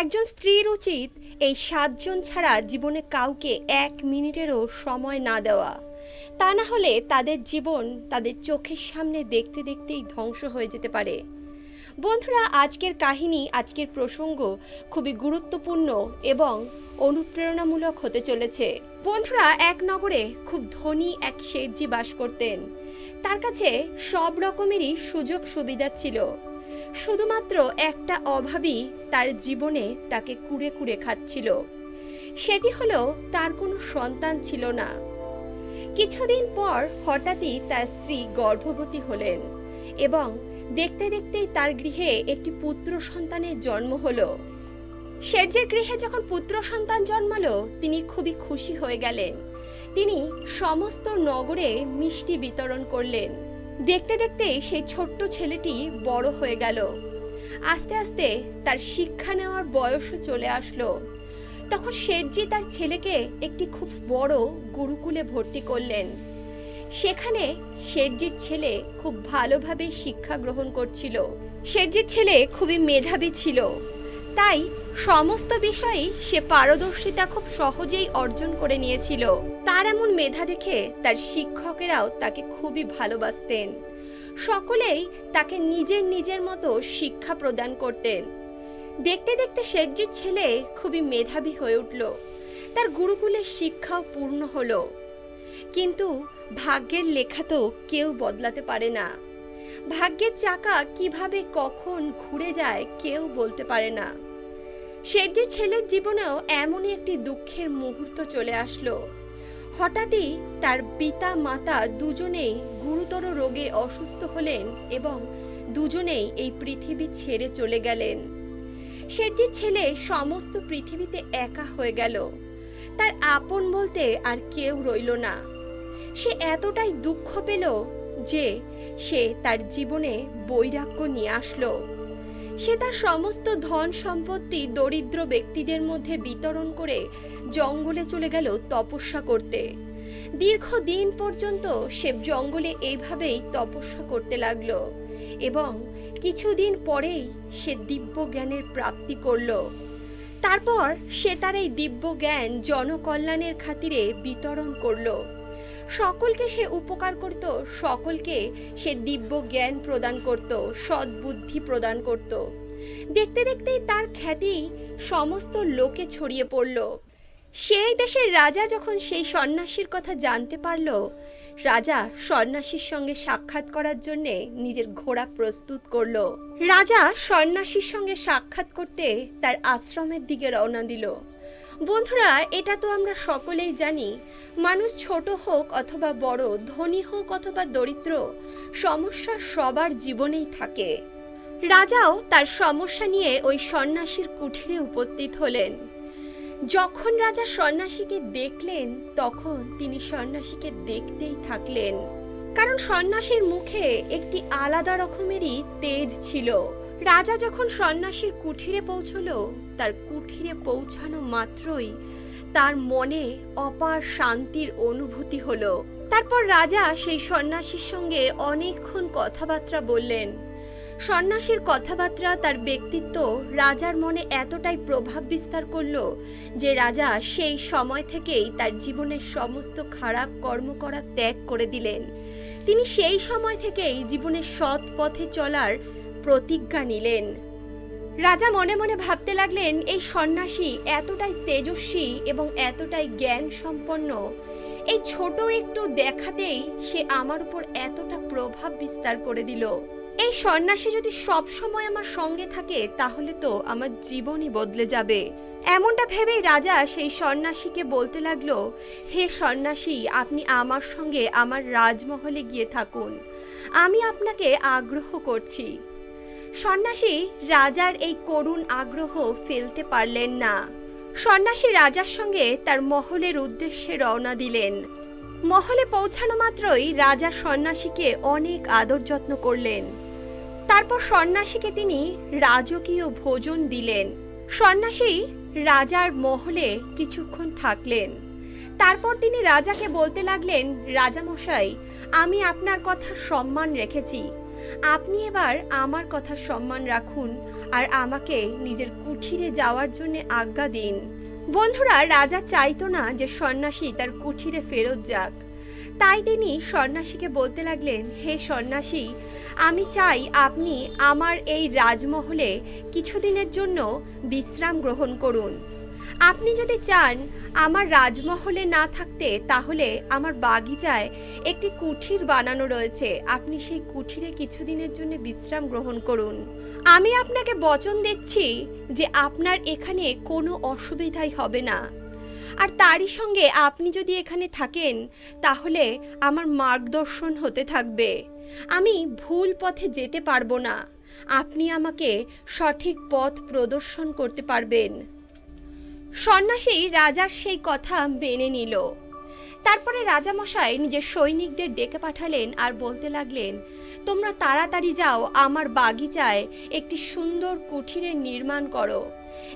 একজন স্ত্রীর উচিত এই সাতজন ছাড়া জীবনে কাউকে এক মিনিটেরও সময় না দেওয়া। তা না হলে তাদের জীবন তাদের চোখের সামনে দেখতে দেখতেই ধ্বংস হয়ে যেতে পারে। বন্ধুরা, আজকের কাহিনী, আজকের প্রসঙ্গ খুবই গুরুত্বপূর্ণ এবং অনুপ্রেরণামূলক হতে চলেছে। বন্ধুরা, এক নগরে খুব ধনী এক শেঠজি বাস করতেন। তার কাছে সব রকমেরই সুযোগ সুবিধা ছিল। শুধুমাত্র একটা অভাবই তার জীবনে তাকে কুড়ে কুড়ে খাচ্ছিল। সেটি হলো তার কোনো সন্তান ছিল না। কিছুদিন পর হঠাৎই তার স্ত্রী গর্ভবতী হলেন এবং দেখতে দেখতেই তার গৃহে একটি পুত্র সন্তানের জন্ম হলো। শেঠজের গৃহে যখন পুত্র সন্তান জন্মালো, তিনি খুবই খুশি হয়ে গেলেন। তিনি সমস্ত নগরে মিষ্টি বিতরণ করলেন। দেখতে দেখতে সেই ছোট্ট ছেলেটি বড় হয়ে গেল। আস্তে আস্তে তার শিক্ষা নেওয়ার বয়সও চলে আসলো। তখন শেঠজি তার ছেলেকে একটি খুব বড় গুরুকুলে ভর্তি করলেন। সেখানে শেঠজির ছেলে খুব ভালোভাবে শিক্ষা গ্রহণ করছিল। শেঠজির ছেলে খুবই মেধাবী ছিল। তাই সমস্ত বিষয়েই সে পারদর্শিতা খুব সহজেই অর্জন করে নিয়েছিল। তার এমন মেধা দেখে তার শিক্ষকেরাও তাকে খুবই ভালোবাসতেন। সকলেই তাকে নিজের নিজের মতো শিক্ষা প্রদান করতেন। দেখতে দেখতে শেঠজির ছেলে খুবই মেধাবী হয়ে উঠল। তার গুরুকুলের শিক্ষাও পূর্ণ হলো। কিন্তু ভাগ্যের লেখা তো কেউ বদলাতে পারে না। ভাগ্যের চাকা কীভাবে কখন ঘুরে যায় কেউ বলতে পারে না। শেঠজির ছেলের জীবনেও এমনই একটি দুঃখের মুহূর্ত চলে আসলো। হঠাৎই তার পিতা, মাতা দুজনেই গুরুতর রোগে অসুস্থ হলেন এবং দুজনেই এই পৃথিবী ছেড়ে চলে গেলেন। শেঠজির ছেলে সমস্ত পৃথিবীতে একা হয়ে গেল। তার আপন বলতে আর কেউ রইল না। সে এতটাই দুঃখ পেল যে সে তার জীবনে বৈরাগ্য নিয়ে আসলো। সে তার সমস্ত ধন সম্পত্তি দরিদ্র ব্যক্তিদের মধ্যে বিতরণ করে জঙ্গলে চলে গেল তপস্যা করতে। দীর্ঘদিন পর্যন্ত সে জঙ্গলে এইভাবেই তপস্যা করতে লাগল এবং কিছুদিন পরেই সে দিব্য জ্ঞানের প্রাপ্তি করল। তারপর সে তার এই দিব্য জ্ঞান জনকল্যাণের খাতিরে বিতরণ করল। সকলকে সে উপকার করত, সকলকে সে দিব্য জ্ঞান প্রদান করত, সদ্বুদ্ধি প্রদান করত। দেখতে দেখতেই তার খ্যাতি সমস্ত লোকে ছড়িয়ে পড়ল। সেই দেশের রাজা যখন সেই সন্ন্যাসীর কথা জানতে পারল, রাজা সন্ন্যাসীর সঙ্গে সাক্ষাৎ করার জন্যে নিজের ঘোড়া প্রস্তুত করল। রাজা সন্ন্যাসীর সঙ্গে সাক্ষাৎ করতে তার আশ্রমের দিকে রওনা দিল। বন্ধুরা, এটা তো আমরা সকলেই জানি, মানুষ ছোট হোক অথবা বড়, ধনী হোক অথবা দরিদ্র, সমস্যা সবার জীবনেই থাকে। রাজাও তার সমস্যা নিয়ে ওই সন্ন্যাসীর কুঠিরে উপস্থিত হলেন। যখন রাজা সন্ন্যাসীকে দেখলেন, তখন তিনি সন্ন্যাসীকে দেখতেই থাকলেন। কারণ সন্ন্যাসীর মুখে একটি আলাদা রকমেরই তেজ ছিল। রাজা যখন সন্ন্যাসীর কুঠিরে পৌঁছলো, তার কুঠিরে পৌঁছানো মাত্রই তার মনে অপার শান্তির অনুভূতি হলো। তারপর রাজা সেই সন্ন্যাসীর সঙ্গে অনেকক্ষণ কথাবার্তা বললেন। সন্ন্যাসীর কথাবার্তা, তার ব্যক্তিত্ব রাজার মনে এতটাই প্রভাব বিস্তার করল যে রাজা সেই সময় থেকেই তার জীবনের সমস্ত খারাপ কর্ম করা ত্যাগ করে দিলেন। তিনি সেই সময় থেকেই জীবনের সৎ পথে চলার প্রতিজ্ঞা নিলেন। রাজা মনে মনে ভাবতে লাগলেন, এই সন্ন্যাসী এতটাই তেজস্বী এবং এতটাই জ্ঞান সম্পন্ন এই ছোট একটু দেখাতেই সে আমার উপর এতটা প্রভাব বিস্তার করে দিল। এই সন্ন্যাসী যদি সব সময় আমার সঙ্গে থাকে, তাহলে তো আমার জীবনই বদলে যাবে। এমনটা ভেবেই রাজা সেই সন্ন্যাসীকে বলতে লাগল, হে সন্ন্যাসী, আপনি আমার সঙ্গে আমার রাজমহলে গিয়ে থাকুন। আমি আপনাকে আগ্রহ করছি। সন্ন্যাসী রাজার এই করুণ আগ্রহ ফেলতে পারলেন না। সন্ন্যাসী রাজার সঙ্গে তার মহলের উদ্দেশ্যে রওনা দিলেন। মহলে পৌঁছানো মাত্রই রাজা সন্ন্যাসীকে অনেক আদর যত্ন করলেন। তারপর সন্ন্যাসীকে তিনি রাজকীয় ভোজন দিলেন। সন্ন্যাসী রাজার মহলে কিছুক্ষণ থাকলেন। তারপর তিনি রাজাকে বলতে লাগলেন, রাজামশাই, আমি আপনার কথা সম্মান রেখেছি। আপনি এবার আমার কথা সম্মান রাখুন আর আমাকে নিজের কুঠিরে যাওয়ার জন্য আজ্ঞা দিন। বন্ধুরা, রাজা চাইতো না যে সন্ন্যাসী তার কুঠিরে ফেরত যাক। তাই তিনি সন্ন্যাসীকে বলতে লাগলেন, হে সন্ন্যাসী, আমি চাই আপনি আমার এই রাজমহলে কিছুদিনের জন্য বিশ্রাম গ্রহণ করুন। আপনি যদি চান আমার রাজমহলে না থাকতে, তাহলে আমার বাগিচায় একটি কুঠির বানানো রয়েছে। আপনি সেই কুঠিরে কিছুদিনের জন্য বিশ্রাম গ্রহণ করুন। আমি আপনাকে বচন দিচ্ছি যে আপনার এখানে কোনো অসুবিধাই হবে না। আর তারই সঙ্গে আপনি যদি এখানে থাকেন, তাহলে আমার মার্গদর্শন হতে থাকবে। আমি ভুল পথে যেতে পারব না। আপনি আমাকে সঠিক পথ প্রদর্শন করতে পারবেন। সন্ন্যাসী রাজার সেই কথা মেনে নিল। তারপরে রাজামশাই নিজের সৈনিকদের ডেকে পাঠালেন আর বলতে লাগলেন, তোমরা তাড়াতাড়ি যাও, আমার বাগিচায় একটি সুন্দর কুঠিরের নির্মাণ করো।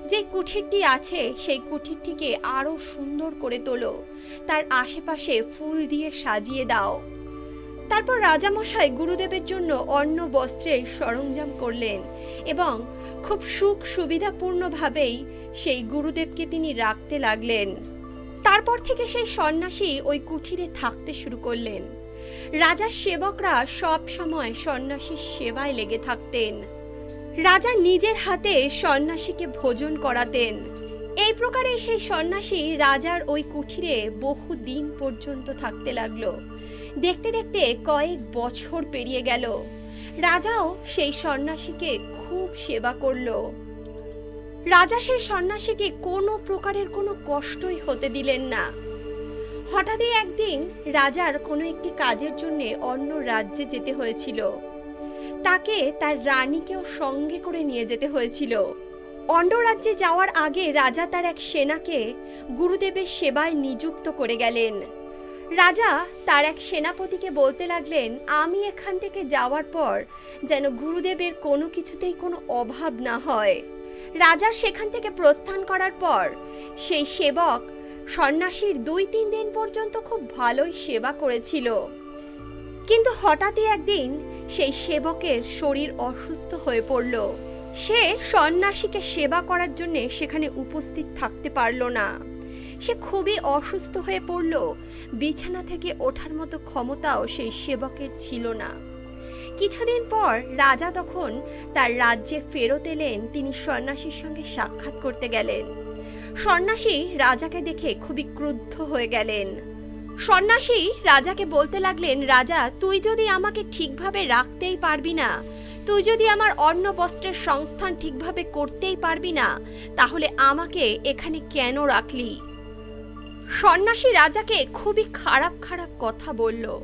যে কুঠিরটি আছে, সেই কুঠিরটিকে আরও সুন্দর করে তোলো। তার আশেপাশে ফুল দিয়ে সাজিয়ে দাও। তারপর রাজামশাই গুরুদেবের জন্য অন্ন বস্ত্রের সরঞ্জাম করলেন এবং খুব সুখ সুবিধাপূর্ণভাবেই সেই গুরুদেবকে তিনি রাখতে লাগলেন। তারপর থেকে সেই সন্ন্যাসী ওই কুঠিরে থাকতে শুরু করলেন। রাজার সেবকরা সব সময় সন্ন্যাসীর সেবায় লেগে থাকতেন। রাজা নিজের হাতে সন্ন্যাসীকে ভোজন করাতেন। এই প্রকারে সেই সন্ন্যাসী রাজার ওই কুঠিরে বহু দিন পর্যন্ত থাকতে লাগল। দেখতে দেখতে কয়েক বছর পেরিয়ে গেল। রাজাও সেই সন্ন্যাসীকে খুব সেবা করল। রাজা সেই সন্ন্যাসীকে কোনো প্রকারের কোনো কষ্টই হতে দিলেন না। হঠাৎই একদিন রাজার কোনো একটি কাজের জন্য অন্য রাজ্যে যেতে হয়েছিল। তাকে তার রানীকেও সঙ্গে করে নিয়ে যেতে হয়েছিল। অন্য রাজ্যে যাওয়ার আগে রাজা তার এক সেনাকে গুরুদেবের সেবায় নিযুক্ত করে গেলেন। রাজা তার এক সেনাপতিকে বলতে লাগলেন, আমি এখান থেকে যাওয়ার পর যেন গুরুদেবের কোনো কিছুতেই কোনো অভাব না হয়। রাজার সেখান থেকে প্রস্থান করার পর, সেই সেবক সন্ন্যাসীর দুই তিন দিন পর্যন্ত খুব ভালোই সেবা করেছিল। কিন্তু হঠাৎই একদিন সেই সেবকের শরীর অসুস্থ হয়ে পড়ল। সে সন্ন্যাসীকে সেবা করার জন্য সেখানে উপস্থিত থাকতে পারল না। সে খুবই অসুস্থ হয়ে পড়ল। বিছানা থেকে ওঠার মতো ক্ষমতাও সেই সেবকের ছিল না। কিছুদিন পর রাজা তখন তার রাজ্যে ফেরত এলেন, তিনি সন্ন্যাসীর সঙ্গে সাক্ষাৎ করতে গেলেন। সন্ন্যাসী রাজাকে দেখে খুবই ক্রুদ্ধ হয়ে গেলেন। সন্ন্যাসী রাজাকে বলতে লাগলেন, রাজা, তুই যদি আমাকে ঠিকভাবে রাখতেই পারবি না, তুই যদি আমার অন্ন বস্ত্রের সংস্থান ঠিকভাবে করতেই পারবি না, তাহলে আমাকে এখানে কেন রাখলি? সন্ন্যাসী রাজাকে খুবই খারাপ খারাপ কথা বলল।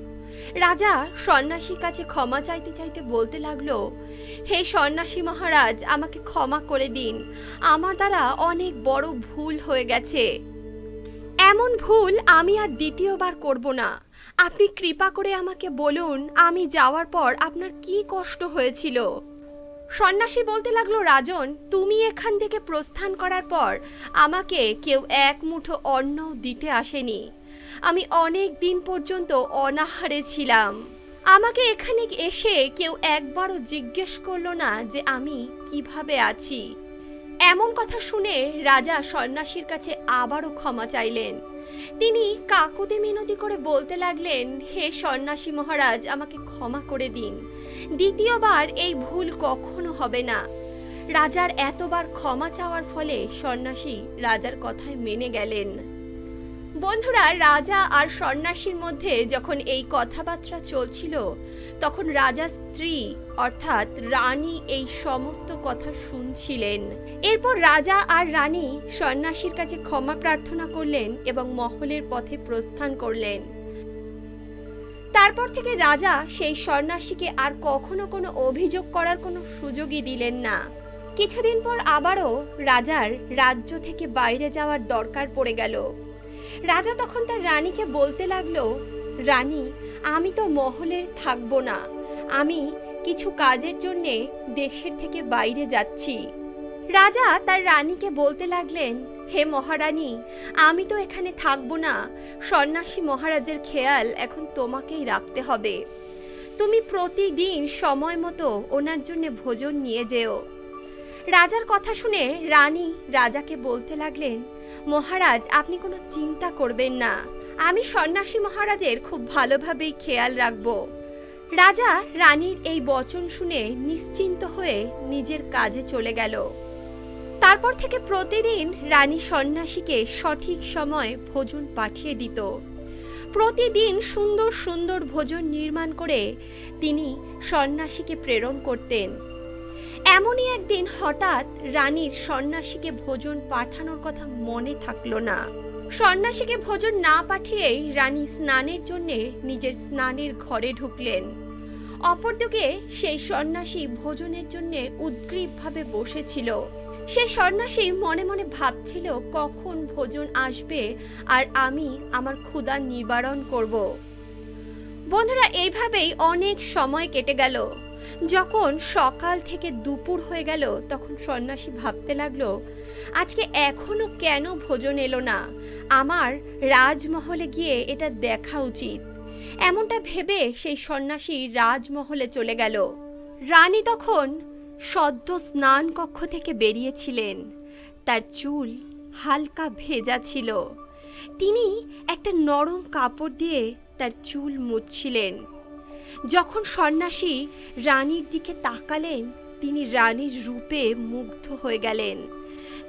রাজা সন্ন্যাসীর কাছে ক্ষমা চাইতে চাইতে বলতে লাগল, হে সন্ন্যাসী মহারাজ, আমাকে ক্ষমা করে দিন। আমার দ্বারা অনেক বড় ভুল হয়ে গেছে। এমন ভুল আমি আর দ্বিতীয়বার করব না। আপনি কৃপা করে আমাকে বলুন, আমি যাওয়ার পর আপনার কি কষ্ট হয়েছিল? সন্ন্যাসী বলতে লাগল, রাজন, তুমি এখান থেকে প্রস্থান করার পর আমাকে কেউ এক মুঠো অন্ন দিতে আসেনি। আমি অনেক দিন পর্যন্ত অনাহারে ছিলাম। আমাকে এখানে এসে কেউ একবারও জিজ্ঞেস করল না যে আমি কীভাবে আছি। এমন কথা শুনে রাজা সন্ন্যাসীর কাছে আবারও ক্ষমা চাইলেন। তিনি কাকুতি মিনতি করে বলতে লাগলেন, হে সন্ন্যাসী মহারাজ, আমাকে ক্ষমা করে দিন। দ্বিতীয়বার এই ভুল কখনো হবে না। রাজার এতবার ক্ষমা চাওয়ার ফলে সন্ন্যাসী রাজার কথায় মেনে গেলেন। বন্ধুরা, রাজা আর সন্ন্যাসীর মধ্যে যখন এই কথাবার্তা চলছিল, তখন রাজার স্ত্রী, অর্থাৎ রানী এই সমস্ত কথা শুনছিলেন। এরপর রাজা আর রানী সন্ন্যাসীর কাছে ক্ষমা প্রার্থনা করলেন এবং মহলের পথে প্রস্থান করলেন। তারপর থেকে রাজা সেই সন্ন্যাসীকে আর কখনো কোনো অভিযোগ করার কোনো সুযোগই দিলেন না। কিছুদিন পর আবারও রাজার রাজ্য থেকে বাইরে যাওয়ার দরকার পড়ে গেল। রাজা তখন তার রানীকে বলতে লাগল, রানী, আমি তো মহলে থাকব না। আমি কিছু কাজের জন্যে দেশের থেকে বাইরে যাচ্ছি। রাজা তার রানীকে বলতে লাগলেন, হে মহারানী, আমি তো এখানে থাকব না। সন্ন্যাসী মহারাজের খেয়াল এখন তোমাকেই রাখতে হবে। তুমি প্রতিদিন সময় মতো ওনার জন্য ভোজন নিয়ে যেও রাজার কথা শুনে রানী রাজাকে বলতে লাগলেন মহারাজ, আপনি কোনো চিন্তা করবেন না। আমি সন্ন্যাসী মহারাজের খুব ভালোভাবেই খেয়াল রাখব। রাজা রানীর এই বচন শুনে নিশ্চিন্ত হয়ে নিজের কাজে চলে গেল। তারপর থেকে প্রতিদিন রানী সন্ন্যাসীকে সঠিক সময় ভোজন পাঠিয়ে দিত। প্রতিদিন সুন্দর সুন্দর ভোজন নির্মাণ করে তিনি সন্ন্যাসীকে প্রেরণ করতেন। এমনই একদিন হঠাৎ রানীর সন্ন্যাসীকে ভোজন পাঠানোর কথা মনে থাকল না। সন্ন্যাসীকে ভোজন না পাঠিয়েই রানী স্নানের জন্যে নিজের স্নানের ঘরে ঢুকলেন। অপরদিকে সেই সন্ন্যাসী ভোজনের জন্য উদ্গ্রীবভাবে বসেছিল। সে সন্ন্যাসী মনে মনে ভাবছিল, কখন ভোজন আসবে আর আমি আমার ক্ষুধা নিবারণ করব? বন্ধুরা, এইভাবেই অনেক সময় কেটে গেল। যখন সকাল থেকে দুপুর হয়ে গেল, তখন সন্ন্যাসী ভাবতে লাগল, আজকে এখনও কেন ভোজন এলো না? আমার রাজমহলে গিয়ে এটা দেখা উচিত। এমনটা ভেবে সেই সন্ন্যাসী রাজমহলে চলে গেল। রানী তখন সদ্য স্নান কক্ষ থেকে বেরিয়েছিলেন। তার চুল হালকা ভেজা ছিল। তিনি একটা নরম কাপড় দিয়ে তার চুল মুছছিলেন। যখন সন্ন্যাসী রানীর দিকে তাকালেন, তিনি রানীর রূপে মুগ্ধ হয়ে গেলেন।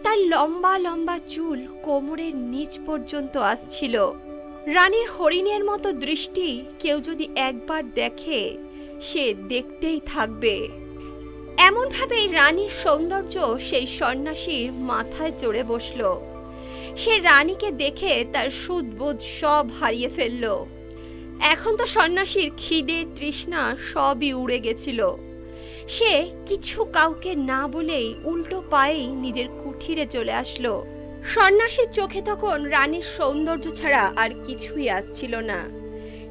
তার লম্বা লম্বা চুল কোমরের নিচ পর্যন্ত আসছিল। রানীর হরিণের মতো দৃষ্টি কেউ যদি একবার দেখে, সে দেখতেই থাকবে। এমনভাবেই রানীর সৌন্দর্য সেই সন্ন্যাসীর মাথায় চড়ে বসল। সে রানীকে দেখে তার সুদবোধ সব হারিয়ে ফেলল। এখন তো সন্ন্যাসীর খিদে, তৃষ্ণা সবই উড়ে গেছিল। সে কিছু কাউকে না বলেই উল্টো পায়েই নিজের কুঠিরে চলে আসলো। সন্ন্যাসীর চোখে তখন রানীর সৌন্দর্য ছাড়া আর কিছুই আসছিল না।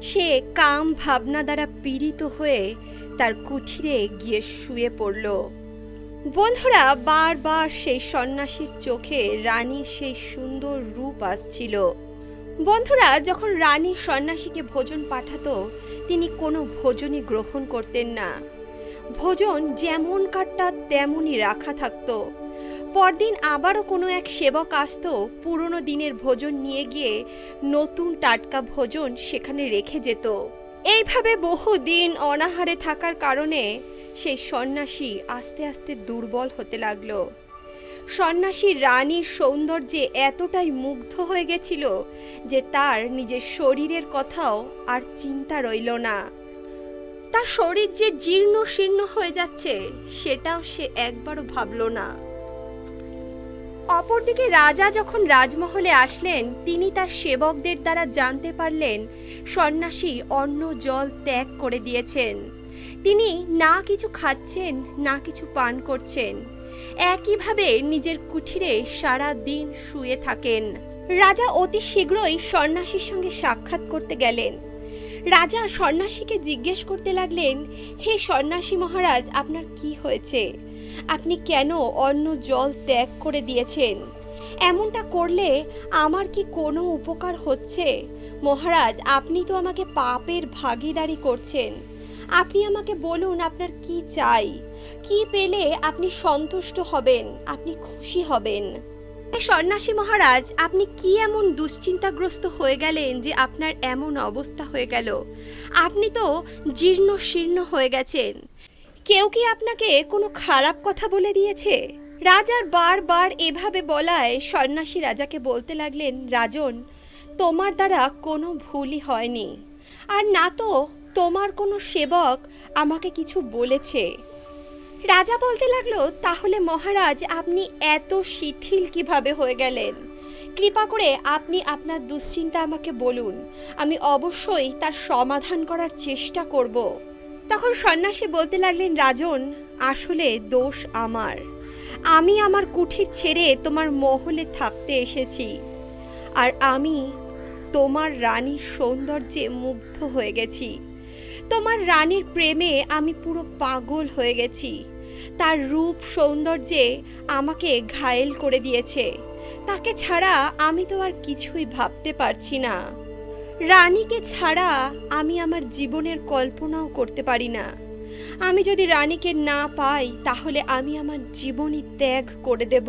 সে কাম ভাবনা দ্বারা পীড়িত হয়ে তার কুঠিরে গিয়ে শুয়ে পড়ল। বন্ধুরা, বারবার সেই সন্ন্যাসীর চোখে রানীর সেই সুন্দর রূপ আসছিল। বন্ধুরা, যখন রানী সন্ন্যাসীকে ভোজন পাঠাতো, তিনি কোনো ভোজনই গ্রহণ করতেন না। ভোজন যেমন কাটটা তেমনই রাখা থাকতো। পরদিন আবারও কোনো এক সেবক আসতো, পুরনো দিনের ভোজন নিয়ে গিয়ে নতুন টাটকা ভোজন সেখানে রেখে যেত। এইভাবে বহুদিন অনাহারে থাকার কারণে সেই সন্ন্যাসী আস্তে আস্তে দুর্বল হতে লাগল। সন্ন্যাসী রানীর সৌন্দর্যে এতটাই মুগ্ধ হয়ে গেছিল যে তার নিজের শরীরের কথাও আর চিন্তা রইল না। তার শরীর যে জীর্ণ শীর্ণ হয়ে যাচ্ছে, সেটাও সে একবারও ভাবল না। অপরদিকে রাজা যখন রাজমহলে আসলেন, তিনি তার সেবকদের দ্বারা জানতে পারলেন, সন্ন্যাসী অন্ন জল ত্যাগ করে দিয়েছেন। তিনি না কিছু খাচ্ছেন, না কিছু পান করছেন। একইভাবে নিজের কুঠিরে সারা দিন শুয়ে থাকেন। রাজা অতি শীঘ্রই সন্ন্যাসীর সঙ্গে সাক্ষাৎ করতে গেলেন। রাজা সন্ন্যাসীকে জিজ্ঞেস করতে লাগলেন, হে সন্ন্যাসী মহারাজ, আপনার কি হয়েছে? আপনি কেন অন্ন জল ত্যাগ করে দিয়েছেন? এমনটা করলে আমার কি কোনো উপকার হচ্ছে? মহারাজ, আপনি তো আমাকে পাপের ভাগিদারি করছেন। আপনি আমাকে বলুন আপনার কি চাই। কি পেলে আপনি সন্তুষ্ট হবেন, আপনি খুশি হবেন। সন্ন্যাসী মহারাজ, আপনি কি এমন দুশ্চিন্তাগ্রস্ত হয়ে গেলেন যে আপনার এমন অবস্থা হয়ে গেল? আপনি তো জীর্ণ শীর্ণ হয়ে গেছেন। কেউ কি আপনাকে কোনো খারাপ কথা বলে দিয়েছে? রাজার বারবার এভাবে বলায় সন্ন্যাসী রাজাকে বলতে লাগলেন, রাজন, তোমার দ্বারা কোনো ভুলই হয়নি। আর না তো তোমার কোনো সেবক আমাকে কিছু বলেছে। রাজা বলতে লাগল, তাহলে মহারাজ, আপনি এত শিথিল কীভাবে হয়ে গেলেন? কৃপা করে আপনি আপনার দুশ্চিন্তা আমাকে বলুন। আমি অবশ্যই তার সমাধান করার চেষ্টা করব। তখন সন্ন্যাসী বলতে লাগলেন, রাজন, আসলে দোষ আমার। আমি আমার কুঠির ছেড়ে তোমার মহলে থাকতে এসেছি। আর আমি তোমার রানীর সৌন্দর্যে মুগ্ধ হয়ে গেছি। তোমার রানীর প্রেমে আমি পুরো পাগল হয়ে গেছি। তার রূপ সৌন্দর্যে আমাকে ঘায়েল করে দিয়েছে। তাকে ছাড়া আমি তো আর কিছুই ভাবতে পারছি না। রানীকে ছাড়া আমি আমার জীবনের কল্পনাও করতে পারি না। আমি যদি রানীকে না পাই, তাহলে আমি আমার জীবনই ত্যাগ করে দেব।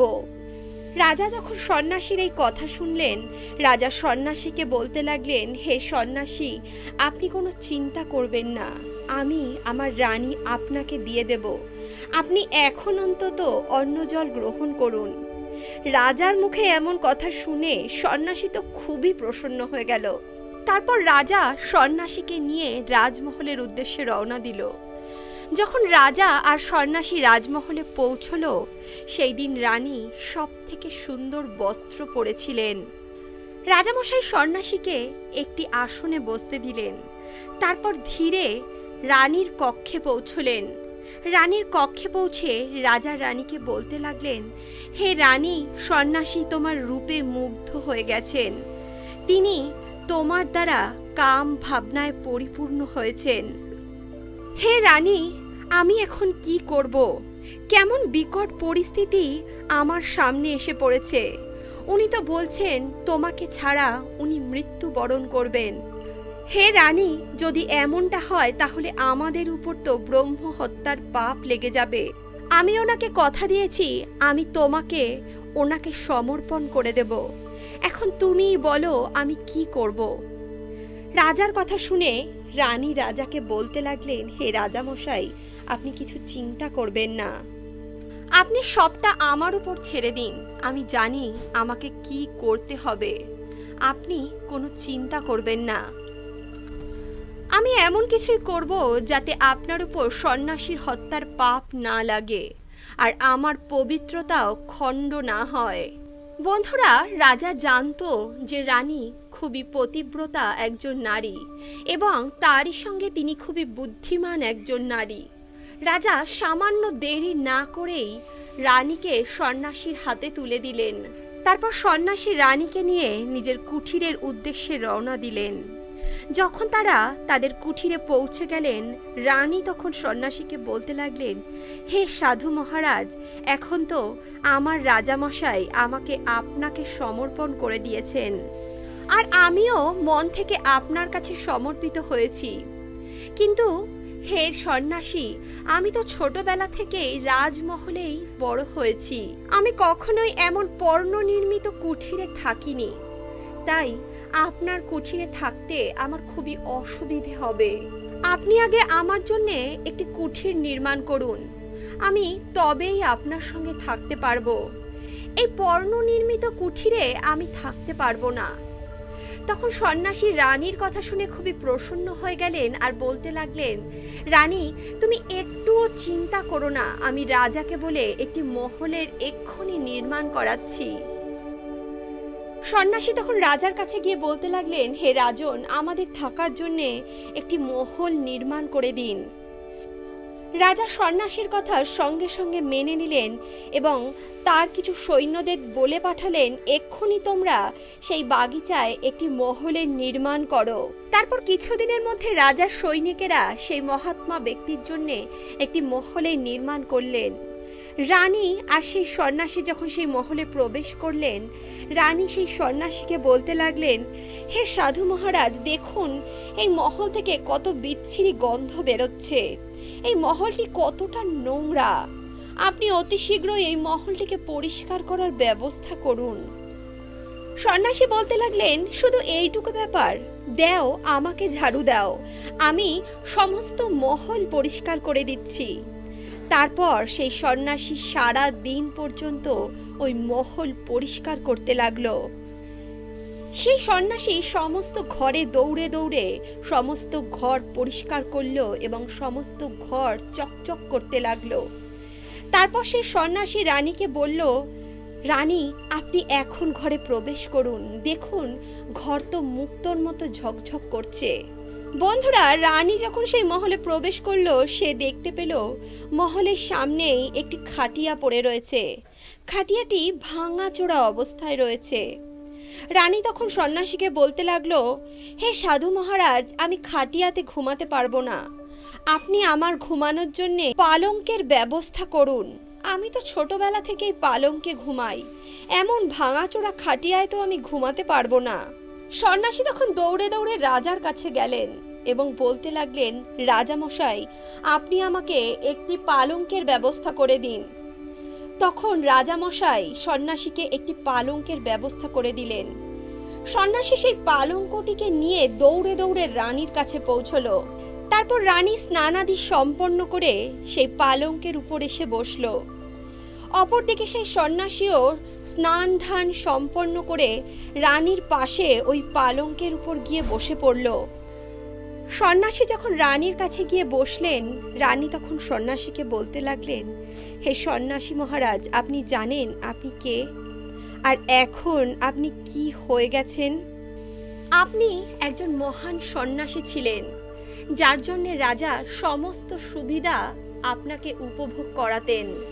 রাজা যখন সন্ন্যাসীর এই কথা শুনলেন, রাজা সন্ন্যাসীকে বলতে লাগলেন, হে সন্ন্যাসী, আপনি কোনো চিন্তা করবেন না। আমি আমার রানী আপনাকে দিয়ে দেব। আপনি এখন অন্তত অন্ন জল গ্রহণ করুন। রাজার মুখে এমন কথা শুনে সন্ন্যাসী তো খুবই প্রসন্ন হয়ে গেল। তারপর রাজা সন্ন্যাসীকে নিয়ে রাজমহলের উদ্দেশ্যে রওনা দিল। যখন রাজা আর সন্ন্যাসী রাজমহলে পৌঁছল সেই দিন রানী সব থেকে সুন্দর বস্ত্র পরেছিলেন। রাজামশাই সন্ন্যাসীকে একটি আসনে বসতে দিলেন। তারপর ধীরে রানীর কক্ষে পৌঁছলেন। রানীর কক্ষে পৌঁছে রাজা রানীকে বলতে লাগলেন, হে রানী, সন্ন্যাসী তোমার রূপে মুগ্ধ হয়ে গেছেন। তিনি তোমার দ্বারা কাম ভাবনায় পরিপূর্ণ হয়েছেন। হে রানী আমি এখন কি করব? কেমন বিকট পরিস্থিতি আমার সামনে এসে পড়েছে। উনি তো বলছেন, তোমাকে ছাড়া উনি মৃত্যুবরণ করবেন। হে রানী, যদি এমনটা হয়, তাহলে আমাদের উপর তো ব্রহ্ম হত্যার পাপ লেগে যাবে। আমি ওনাকে কথা দিয়েছি, আমি তোমাকে, ওনাকে সমর্পণ করে দেব। এখন তুমিই বলো, আমি কি করব? রাজার কথা শুনে রানী রাজাকে বলতে লাগলেন, হে রাজামশাই, আপনি কিছু চিন্তা করবেন না। আপনি সবটা আমার উপর ছেড়ে দিন। আমি জানি আমাকে কি করতে হবে। আপনি কোনো চিন্তা করবেন না। আমি এমন কিছুই করব যাতে আপনার উপর সন্ন্যাসীর হত্যার পাপ না লাগে, আর আমার পবিত্রতাও খণ্ড না হয়। বন্ধুরা, রাজা জানতো যে রানী খুবই পতিব্রতা একজন নারী এবং তারই সঙ্গে তিনি খুবই বুদ্ধিমান একজন নারী। রাজা সামান্য দেরি না করেই রানীকে সন্ন্যাসীর হাতে তুলে দিলেন। তারপর সন্ন্যাসী রানীকে নিয়ে নিজের কুঠিরের উদ্দেশ্যে রওনা দিলেন। যখন তারা তাদের কুঠিরে পৌঁছে গেলেন, রানী তখন সন্ন্যাসীকে বলতে লাগলেন, হে সাধু মহারাজ, এখন তো আমার রাজামশাই আমাকে আপনাকে সমর্পণ করে দিয়েছেন। আর আমিও মন থেকে আপনার কাছে সমর্পিত হয়েছি। কিন্তু হে সন্ন্যাসী, আমি তো ছোটবেলা থেকেই রাজমহলেই বড় হয়েছি। আমি কখনোই এমন পর্ণ নির্মিত কুঠিরে থাকিনি। তাই আপনার কুঠিরে থাকতে আমার খুবই অসুবিধে হবে। আপনি আগে আমার জন্যে একটি কুঠির নির্মাণ করুন। আমি তবেই আপনার সঙ্গে থাকতে পারব। এই পর্ণ নির্মিত কুঠিরে আমি থাকতে পারব না। তখন সন্ন্যাসী রানীর কথা শুনে খুবই প্রসন্ন হয়ে গেলেন আর বলতে লাগলেন, রানী, তুমি একটুও চিন্তা করো না। আমি রাজাকে বলে একটি মহলের এক্ষুনি নির্মাণ করাচ্ছি। সন্ন্যাসী তখন রাজার কাছে গিয়ে বলতে লাগলেন, হে রাজন, আমাদের থাকার জন্যে একটি মহল নির্মাণ করে দিন। রাজা সন্ন্যাসীর কথা সঙ্গে সঙ্গে মেনে নিলেন এবং তার কিছু সৈন্যদের বলে পাঠালেন, এক্ষুনি তোমরা সেই বাগিচায় একটি মহলের নির্মাণ করো। তারপর কিছুদিনের মধ্যে রাজার সৈনিকেরা সেই মহাত্মা ব্যক্তির জন্যে একটি মহলের নির্মাণ করলেন। রানী আর সেই সন্ন্যাসী যখন সেই মহলে প্রবেশ করলেন, রানী সেই সন্ন্যাসীকে বলতে লাগলেন, হে সাধু মহারাজ, দেখুন, এই মহল থেকে কত বিচ্ছিরি গন্ধ বেরোচ্ছে। এই মহলটি কতটা নোংরা। আপনি অতি শীঘ্রই এই মহলটিকে পরিষ্কার করার ব্যবস্থা করুন। সন্ন্যাসী বলতে লাগলেন, শুধু এইটুকু ব্যাপার, দেও, আমাকে ঝাড়ু দাও। আমি সমস্ত মহল পরিষ্কার করে দিচ্ছি। তারপর সেই সন্ন্যাসী সারা দিন পর্যন্ত ওই মহল পরিষ্কার করতে লাগল। সেই সন্ন্যাসী সমস্ত ঘরে দৌড়ে দৌড়ে সমস্ত ঘর পরিষ্কার করল এবং সমস্ত ঘর চকচক করতে লাগল। তারপর সে সন্ন্যাসী রানীকে বলল, রানী, আপনি এখন ঘরে প্রবেশ করুন। দেখুন, ঘর তো মুক্তর মতো ঝকঝক করছে। বন্ধুরা, রানী যখন সেই মহলে প্রবেশ করল, সে দেখতে পেল মহলের সামনেই একটি খাটিয়া পড়ে রয়েছে। খাটিয়াটি ভাঙাচোরা অবস্থায় রয়েছে। রানী তখন সন্ন্যাসীকে বলতে লাগল, হে সাধু মহারাজ, আমি খাটিয়াতে ঘুমাতে পারব না। আপনি আমার ঘুমানোর জন্যে পালঙ্কের ব্যবস্থা করুন। আমি তো ছোটবেলা থেকেই পালঙ্কে ঘুমাই। এমন ভাঙাচোরা খাটিয়ায় তো আমি ঘুমাতে পারব না। সন্ন্যাসী তখন দৌড়ে দৌড়ে রাজার কাছে গেলেন এবং বলতে লাগলেন রাজা মশাই আপনি আমাকে একটি পালঙ্কের ব্যবস্থা করে দিন। তখন রাজামশাই সন্ন্যাসীকে একটি পালঙ্কের ব্যবস্থা করে দিলেন। সন্ন্যাসী সেই পালঙ্কটিকে নিয়ে দৌড়ে দৌড়ে রানীর কাছে পৌঁছল। তারপর রানী স্নানাদি সম্পন্ন করে সেই পালঙ্কের উপর এসে বসল। অপরদিকে সেই সন্ন্যাসীও স্নান ধান সম্পন্ন করে রানীর পাশে ওই পালঙ্কের উপর গিয়ে বসে পড়ল। সন্ন্যাসী যখন রানীর কাছে গিয়ে বসলেন, রানী তখন সন্ন্যাসীকে বলতে লাগলেন, হে সন্ন্যাসী মহারাজ, আপনি জানেন আপনি কে? আর এখন আপনি কি হয়ে গেছেন? আপনি একজন মহান সন্ন্যাসী ছিলেন, যার জন্যে রাজা সমস্ত সুবিধা আপনাকে উপভোগ করাতেন।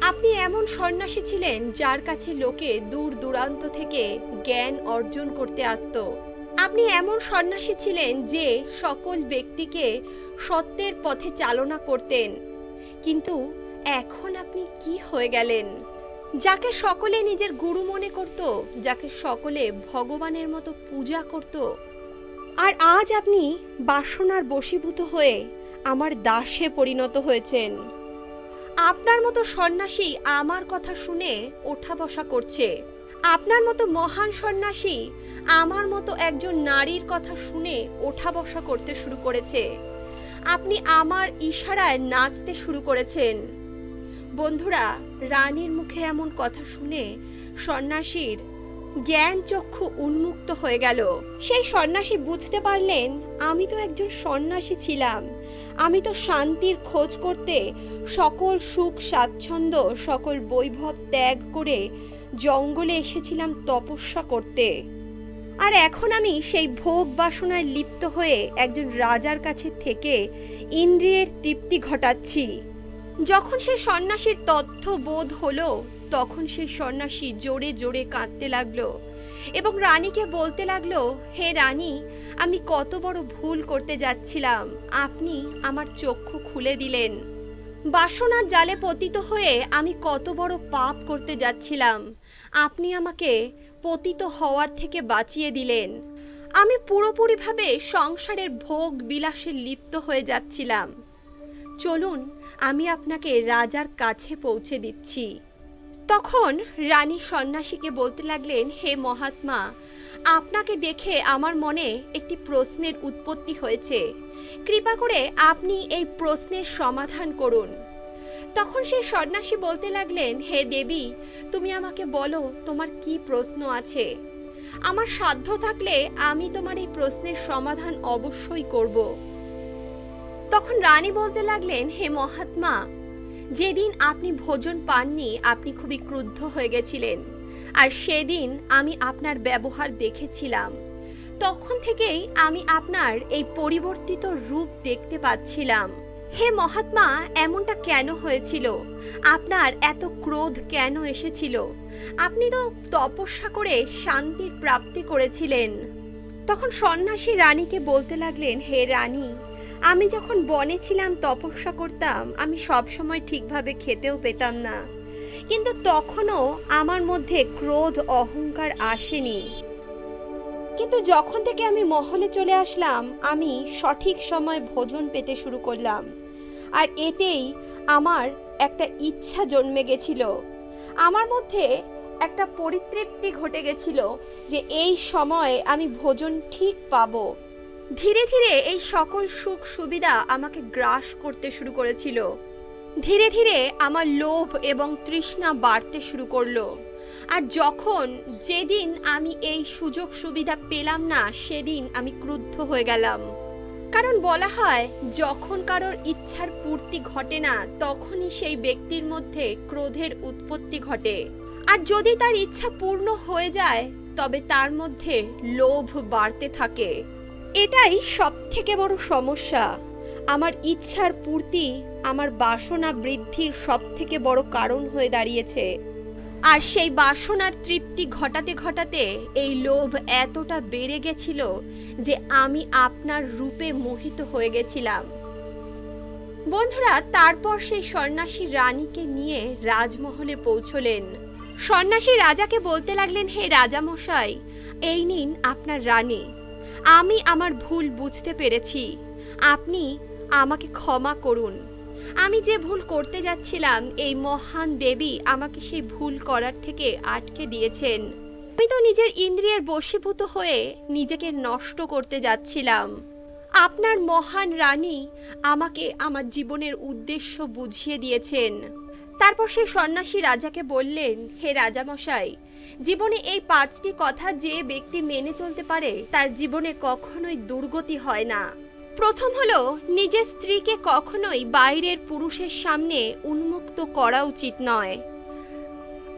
আপনি এমন সন্ন্যাসী ছিলেন যার কাছে লোকে দূর দূরান্ত থেকে জ্ঞান অর্জন করতে আসতো। আপনি এমন সন্ন্যাসী ছিলেন যে সকল ব্যক্তিকে সত্যের পথে চালনা করতেন। কিন্তু এখন আপনি কি হয়ে গেলেন? যাকে সকলে নিজের গুরু মনে করত, যাকে সকলে ভগবানের মতো পূজা করত। আর আজ আপনি বাসনার বশীভূত হয়ে আমার দাসে পরিণত হয়েছেন। আপনার মতো সন্ন্যাসী আমার কথা শুনে ওঠা বসা করছে। আপনার মতো মহান সন্ন্যাসী আমার মতো একজন নারীর কথা শুনে ওঠা বসা করতে শুরু করেছে। আপনি আমার ইশারায় নাচতে শুরু করেছেন। বন্ধুরা, রানীর মুখে এমন কথা শুনে সন্ন্যাসীর জ্ঞান চক্ষু উন্মুক্ত হয়ে গেল। সেই সন্ন্যাসী বুঝতে পারলেন, আমি তো একজন সন্ন্যাসী ছিলাম। আমি তো শান্তির খোঁজ করতে সকল সুখ, স্বাচ্ছন্দ্য, সকল বৈভব ত্যাগ করে জঙ্গলে এসেছিলাম তপস্যা করতে। আর এখন আমি সেই ভোগ বাসনায় লিপ্ত হয়ে একজন রাজার কাছে থেকে ইন্দ্রিয়ের তৃপ্তি ঘটাচ্ছি। যখন সে সন্ন্যাসীর তথ্য বোধ হলো, তখন সেই সন্ন্যাসী জোরে জোরে কাঁদতে লাগল। এবং রানীকে বলতে লাগল, হে রানী, আমি কত বড় ভুল করতে যাচ্ছিলাম। আপনি আমার চক্ষু খুলে দিলেন। বাসনার জালে পতিত হয়ে আমি কত বড় পাপ করতে যাচ্ছিলাম। আপনি আমাকে পতিত হওয়ার থেকে বাঁচিয়ে দিলেন। আমি পুরোপুরিভাবে সংসারের ভোগ বিলাসে লিপ্ত হয়ে যাচ্ছিলাম। চলুন, আমি আপনাকে রাজার কাছে পৌঁছে দিচ্ছি। তখন রানী সন্ন্যাসীকে বলতে লাগলেন, হে মহাত্মা, আপনাকে দেখে আমার মনে একটি প্রশ্নের উৎপত্তি হয়েছে। কৃপা করে আপনি এই প্রশ্নের সমাধান করুন। তখন সেই সন্ন্যাসী বলতে লাগলেন, হে দেবী, তুমি আমাকে বলো, তোমার কি প্রশ্ন আছে? আমার সাধ্য থাকলে আমি তোমার এই প্রশ্নের সমাধান অবশ্যই করব। তখন রানী বলতে লাগলেন, হে মহাত্মা যেদিন আপনি ভোজন পাননি, আপনি খুবই ক্রুদ্ধ হয়ে গেছিলেন। আর সেদিন আমি আপনার ব্যবহার দেখেছিলাম। তখন থেকেই আমি আপনার এই পরিবর্তিত রূপ দেখতে পাচ্ছিলাম। হে মহাত্মা, এমনটা কেন হয়েছিল? আপনার এত ক্রোধ কেন এসেছিল? আপনি তো তপস্যা করে শান্তির প্রাপ্তি করেছিলেন। তখন সন্ন্যাসী রানীকে বলতে লাগলেন, হে রানী আমি যখন বনে ছিলাম, তপস্যা করতাম, আমি সব সময় ঠিকভাবে খেতেও পেতাম না। কিন্তু তখনও আমার মধ্যে ক্রোধ, অহংকার আসেনি। কিন্তু যখন থেকে আমি মহলে চলে আসলাম, আমি সঠিক সময় ভোজন পেতে শুরু করলাম। আর এতেই আমার একটা ইচ্ছা জন্মে গেছিল। আমার মধ্যে একটা পরিতৃপ্তি ঘটে গেছিল যে এই সময়ে আমি ভোজন ঠিক পাবো। ধীরে ধীরে এই সকল সুখ সুবিধা আমাকে গ্রাস করতে শুরু করেছিল। ধীরে ধীরে আমার লোভ এবং তৃষ্ণা বাড়তে শুরু করল। আর যখন যেদিন আমি এই সুযোগ সুবিধা পেলাম না, সেদিন আমি ক্রুদ্ধ হয়ে গেলাম। কারণ বলা হয়, যখন কারোর ইচ্ছার পূর্তি ঘটে না, তখনই সেই ব্যক্তির মধ্যে ক্রোধের উৎপত্তি ঘটে। আর যদি তার ইচ্ছা পূর্ণ হয়ে যায়, তবে তার মধ্যে লোভ বাড়তে থাকে। এটাই সব থেকে বড় সমস্যা। আমার ইচ্ছার পূর্তি আমার বাসনা বৃদ্ধির সব থেকে বড় কারণ হয়ে দাঁড়িয়েছে। আর সেই বাসনার তৃপ্তি ঘটাতে ঘটাতে এই লোভ এতটা বেড়ে গেছিল যে আমি আপনার রূপে মোহিত হয়ে গেছিলাম। বন্ধুরা, তারপর সেই সন্ন্যাসী রানীকে নিয়ে রাজমহলে পৌঁছলেন। সন্ন্যাসী রাজাকে বলতে লাগলেন, হে রাজামশাই, এই নিন আপনার রানী। আমি আমার ভুল বুঝতে পেরেছি। আপনি আমাকে ক্ষমা করুন। আমি যে ভুল করতে যাচ্ছিলাম, এই মহান দেবী আমাকে সেই ভুল করার থেকে আটকে দিয়েছেন। আমি তো নিজের ইন্দ্রিয়ের বশীভূত হয়ে নিজেকে নষ্ট করতে যাচ্ছিলাম। আপনার মহান রানী আমাকে আমার জীবনের উদ্দেশ্য বুঝিয়ে দিয়েছেন। তারপর সেই সন্ন্যাসী রাজাকে বললেন, হে রাজামশাই জীবনে এই পাঁচটি কথা যে ব্যক্তি মেনে চলতে পারে, তার জীবনে কখনোই দুর্গতি হয় না। প্রথম হলো, নিজের স্ত্রীকে কখনোই বাইরের পুরুষের সামনে উন্মুক্ত করা উচিত নয়।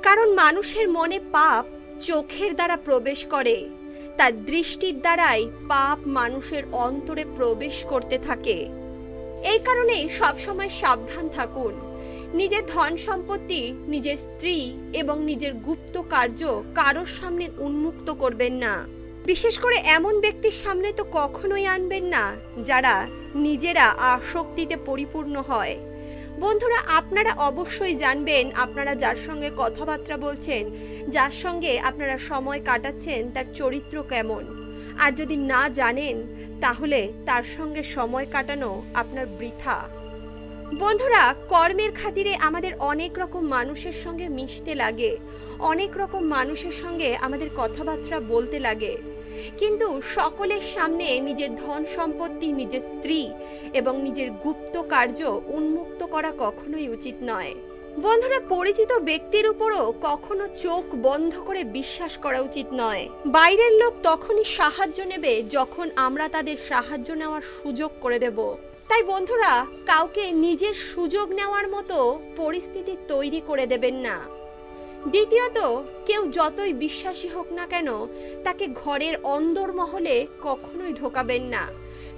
কারণ মানুষের মনে পাপ চোখের দ্বারা প্রবেশ করে, তার দৃষ্টির দ্বারাই পাপ মানুষের অন্তরে প্রবেশ করতে থাকে। এই কারণে সবসময় সাবধান থাকুন। নিজের ধন সম্পত্তি, নিজের স্ত্রী এবং নিজের গুপ্ত কার্য কারোর সামনে উন্মুক্ত করবেন না। বিশেষ করে এমন ব্যক্তির সামনে তো কখনোই আনবেন না, যারা নিজেরা আসক্তিতে পরিপূর্ণ হয়। বন্ধুরা, আপনারা অবশ্যই জানবেন, আপনারা যার সঙ্গে কথাবার্তা বলছেন, যার সঙ্গে আপনারা সময় কাটাচ্ছেন, তার চরিত্র কেমন। আর যদি না জানেন, তাহলে তার সঙ্গে সময় কাটানো আপনার বৃথা। বন্ধুরা, কর্মের খাতিরে আমাদের অনেক রকম মানুষের সঙ্গে মিশতে লাগে। অনেক রকম মানুষের সঙ্গে আমাদের কথাবার্তা বলতে লাগে। কিন্তু সকলের সামনে নিজের ধন সম্পত্তি, নিজের স্ত্রী এবং নিজের গুপ্ত কার্য উন্মুক্ত করা কখনোই উচিত নয়। বন্ধুরা, পরিচিত ব্যক্তির উপরও কখনো চোখ বন্ধ করে বিশ্বাস করা উচিত নয়। বাইরের লোক তখনই সাহায্য নেবে যখন আমরা তাদের সাহায্য নেওয়ার সুযোগ করে দেব। তাই বন্ধুরা, কাউকে নিজের সুযোগ নেওয়ার মতো পরিস্থিতি তৈরি করে দেবেন না। দ্বিতীয়ত, কেউ যতই বিশ্বাসী হোক না কেন, তাকে ঘরের অন্দর মহলে কখনোই ঢোকাবেন না।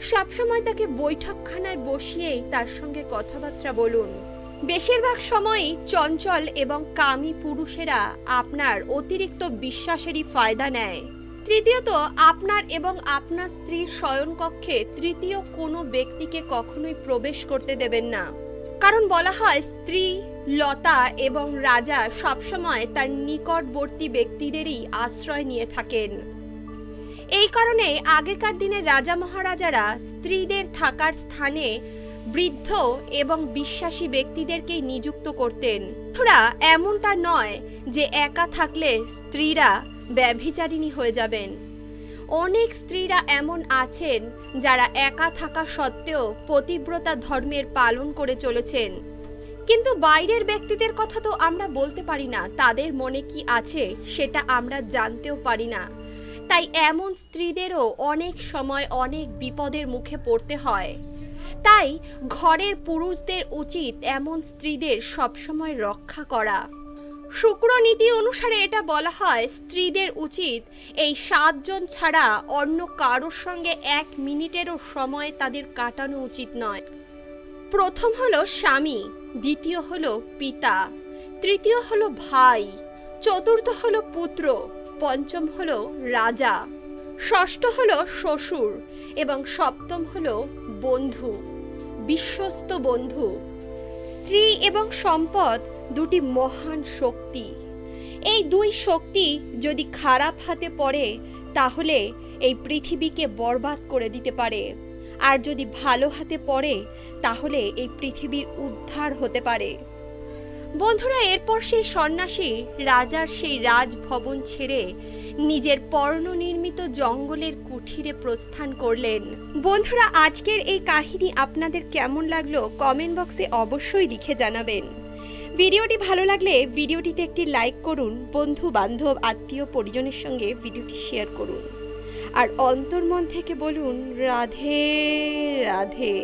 সবসময় তাকে বৈঠকখানায় বসিয়েই তার সঙ্গে কথাবার্তা বলুন। বেশিরভাগ সময়ই চঞ্চল এবং কামী পুরুষেরা আপনার অতিরিক্ত বিশ্বাসেরই ফায়দা নেয়। তৃতীয়ত, আপনার এবং আপনার স্ত্রীর শয়নকক্ষে তৃতীয় কোনো ব্যক্তিকে কখনোই প্রবেশ করতে দেবেন না। কারণ বলা হয়, স্ত্রী, লতা এবং রাজা সবসময় তার নিকটবর্তী ব্যক্তিদেরই আশ্রয় নিয়ে থাকেন। এই কারণে আগেকার দিনে রাজা মহারাজারা স্ত্রীদের থাকার স্থানে বৃদ্ধ এবং বিশ্বাসী ব্যক্তিদেরকেই নিযুক্ত করতেন। এমনটা নয় যে একা থাকলে স্ত্রীরা ব্যভিচারিণী হয়ে যাবেন। অনেক স্ত্রীরা এমন আছেন যারা একা থাকা সত্ত্বেও পতিব্রতা ধর্মের পালন করে চলেছেন। কিন্তু বাইরের ব্যক্তিদের কথা তো আমরা বলতে পারি না, তাদের মনে কি আছে সেটা আমরা জানতেও পারি না। তাই এমন স্ত্রীদেরও অনেক সময় অনেক বিপদের মুখে পড়তে হয়। তাই ঘরের পুরুষদের উচিত এমন স্ত্রীদের সবসময় রক্ষা করা। শুক্র নীতি অনুসারে এটা বলা হয় স্ত্রীদের উচিত এই সাতজন ছাড়া অন্য কারোর সঙ্গে এক মিনিটেরও সময় তাদের কাটানো উচিত নয়। প্রথম হলো স্বামী, দ্বিতীয় হলো পিতা, তৃতীয় হলো ভাই, চতুর্থ হলো পুত্র, পঞ্চম হলো রাজা, ষষ্ঠ হলো শ্বশুর এবং সপ্তম হলো বন্ধু, বিশ্বস্ত বন্ধু। স্ত্রী এবং সম্পদ দুটি মহান শক্তি। এই দুই শক্তি যদি খারাপ হাতে পড়ে, তাহলে এই পৃথিবীকে বরবাদ করে দিতে পারে। আর যদি ভালো হাতে পড়ে, তাহলে এই পৃথিবীর উদ্ধার হতে পারে। বন্ধুরা, এরপর সেই সন্ন্যাসী রাজার সেই রাজভবন ছেড়ে নিজের পর্ণনির্মিত জঙ্গলের কুঠিরে প্রস্থান করলেন। বন্ধুরা, আজকের এই কাহিনী আপনাদের কেমন লাগল? কমেন্ট বক্সে অবশ্যই লিখে জানাবেন। ভিডিওটি ভালো লাগলে ভিডিওটিতে একটি লাইক করুন, বন্ধু, বান্ধব, আত্মীয়, পরিজনের সঙ্গে ভিডিওটি শেয়ার করুন। আর অন্তর্মন থেকে বলুন, রাধে রাধে।